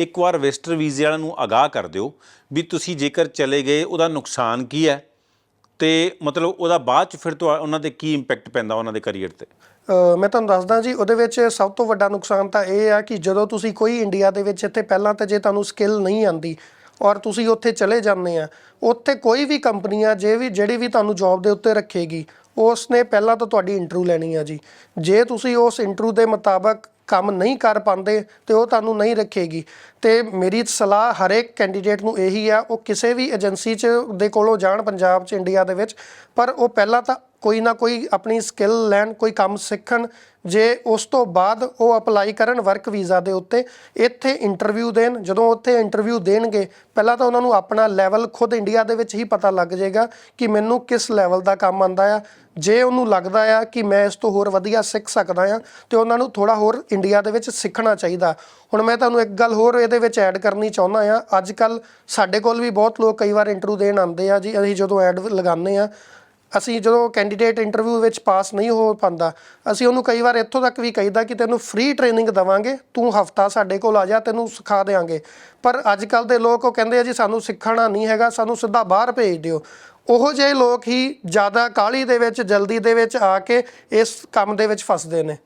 ਇੱਕ ਵਾਰ ਵੈਸਟਰ ਵੀਜ਼ੇ ਵਾਲਿਆਂ ਨੂੰ ਅਗਾਹ ਕਰ ਦਿਓ ਵੀ ਤੁਸੀਂ ਜੇਕਰ ਚਲੇ ਗਏ, ਉਹਦਾ ਨੁਕਸਾਨ ਕੀ ਹੈ? ਤੇ ਮਤਲਬ ਉਹਦਾ ਬਾਅਦ ਚ ਫਿਰ ਤੋਂ ਉਹਨਾਂ ਤੇ ਕੀ ਇੰਪੈਕਟ ਪੈਂਦਾ ਉਹਨਾਂ ਦੇ ਕੈਰੀਅਰ ਤੇ? ਮੈਂ ਤੁਹਾਨੂੰ ਦੱਸਦਾ ਜੀ, ਉਹਦੇ ਵਿੱਚ ਸਭ ਤੋਂ ਵੱਡਾ ਨੁਕਸਾਨ ਤਾਂ ਇਹ ਆ ਕਿ ਜਦੋਂ ਤੁਸੀਂ ਕੋਈ ਇੰਡੀਆ ਦੇ ਵਿੱਚ ਇੱਥੇ ਪਹਿਲਾਂ ਤਾਂ ਜੇ ਤੁਹਾਨੂੰ ਸਕਿੱਲ ਨਹੀਂ ਆਂਦੀ ਔਰ ਤੁਸੀਂ ਉੱਥੇ ਚਲੇ ਜਾਂਦੇ ਆ, ਉੱਥੇ ਕੋਈ ਵੀ ਕੰਪਨੀ ਆ ਜੇ ਵੀ, ਜਿਹੜੀ ਵੀ ਤੁਹਾਨੂੰ ਜੌਬ ਦੇ ਉੱਤੇ ਰੱਖੇਗੀ ਉਸ ਨੇ ਪਹਿਲਾਂ ਤਾਂ ਤੁਹਾਡੀ ਇੰਟਰਵਿਊ ਲੈਣੀ ਆ ਜੀ। ਜੇ ਤੁਸੀਂ ਉਸ ਇੰਟਰਵਿਊ ਦੇ ਮੁਤਾਬਕ ਕੰਮ ਨਹੀਂ ਕਰ ਪਾਉਂਦੇ ਤੇ ਉਹ ਤੁਹਾਨੂੰ ਨਹੀਂ ਰੱਖੇਗੀ। ਤੇ ਮੇਰੀ ਸਲਾਹ ਹਰੇਕ ਕੈਂਡੀਡੇਟ ਨੂੰ ਇਹੀ ਆ, ਉਹ ਕਿਸੇ ਵੀ ਏਜੰਸੀ 'ਚ ਦੇ ਕੋਲੋਂ ਜਾਣ ਪੰਜਾਬ 'ਚ ਇੰਡੀਆ ਦੇ ਵਿੱਚ, ਪਰ ਉਹ ਪਹਿਲਾਂ ਤਾਂ ਕੋਈ ਨਾ ਕੋਈ ਆਪਣੀ ਸਕਿੱਲ ਲੈਣ, ਕੋਈ ਕੰਮ ਸਿੱਖਣ, ਜੇ ਉਸ ਤੋਂ ਬਾਅਦ ਉਹ ਅਪਲਾਈ ਕਰਨ ਵਰਕ ਵੀਜ਼ਾ ਦੇ ਉੱਤੇ, ਇੱਥੇ ਇੰਟਰਵਿਊ ਦੇਣ, ਜਦੋਂ ਉੱਥੇ ਇੰਟਰਵਿਊ ਦੇਣਗੇ, ਪਹਿਲਾਂ ਤਾਂ ਉਹਨਾਂ ਨੂੰ ਆਪਣਾ ਲੈਵਲ ਖੁਦ ਇੰਡੀਆ ਦੇ ਵਿੱਚ ਹੀ ਪਤਾ ਲੱਗ ਜਾਏਗਾ ਕਿ ਮੈਨੂੰ ਕਿਸ ਲੈਵਲ ਦਾ ਕੰਮ ਆਂਦਾ ਆ। ਜੇ ਉਹਨੂੰ ਲੱਗਦਾ ਆ ਕਿ ਮੈਂ ਇਸ ਤੋਂ ਹੋਰ ਵਧੀਆ ਸਿੱਖ ਸਕਦਾ ਆ, ਤੇ ਉਹਨਾਂ ਨੂੰ ਥੋੜਾ ਹੋਰ ਇੰਡੀਆ ਦੇ ਵਿੱਚ ਸਿੱਖਣਾ ਚਾਹੀਦਾ। ਹੁਣ ਮੈਂ ਤੁਹਾਨੂੰ ਇੱਕ ਗੱਲ ਹੋਰ ਇਹਦੇ ਵਿੱਚ ਐਡ ਕਰਨੀ ਚਾਹੁੰਦਾ ਆ। ਅੱਜ ਕੱਲ ਸਾਡੇ ਕੋਲ ਵੀ ਬਹੁਤ ਲੋਕ ਕਈ ਵਾਰ ਇੰਟਰਵਿਊ ਦੇਣ ਆਉਂਦੇ ਆ ਜੀ, ਅਸੀਂ ਜਦੋਂ ਐਡ ਲਗਾਉਂਦੇ ਆ ਅਸੀਂ ਜਦੋਂ ਕੈਂਡੀਡੇਟ ਇੰਟਰਵਿਊ ਵਿੱਚ ਪਾਸ ਨਹੀਂ ਹੋ ਪਾਉਂਦਾ, ਅਸੀਂ ਉਹਨੂੰ ਕਈ ਵਾਰ ਇੱਥੋਂ ਤੱਕ ਵੀ ਕਹੀਦਾ ਕਿ ਤੈਨੂੰ ਫ੍ਰੀ ਟ੍ਰੇਨਿੰਗ ਦਵਾਂਗੇ, ਤੂੰ ਹਫਤਾ ਸਾਡੇ ਕੋਲ ਆ ਜਾ, ਤੈਨੂੰ ਸਿਖਾ ਦੇਵਾਂਗੇ ਪਰ ਅੱਜ ਕੱਲ ਦੇ ਲੋਕ ਉਹ ਕਹਿੰਦੇ ਆ ਜੀ, ਸਾਨੂੰ ਸਿੱਖਣਾ ਨਹੀਂ ਹੈਗਾ, ਸਾਨੂੰ ਸਿੱਧਾ ਬਾਹਰ ਭੇਜ ਦਿਓ। ਉਹੋ ਜਿਹੇ ਲੋਕ ਹੀ ਜ਼ਿਆਦਾ ਕਾਹਲੀ ਦੇ ਵਿੱਚ, ਜਲਦੀ ਦੇ ਵਿੱਚ ਆ ਕੇ ਇਸ ਕੰਮ ਦੇ ਵਿੱਚ ਫਸਦੇ ਨੇ।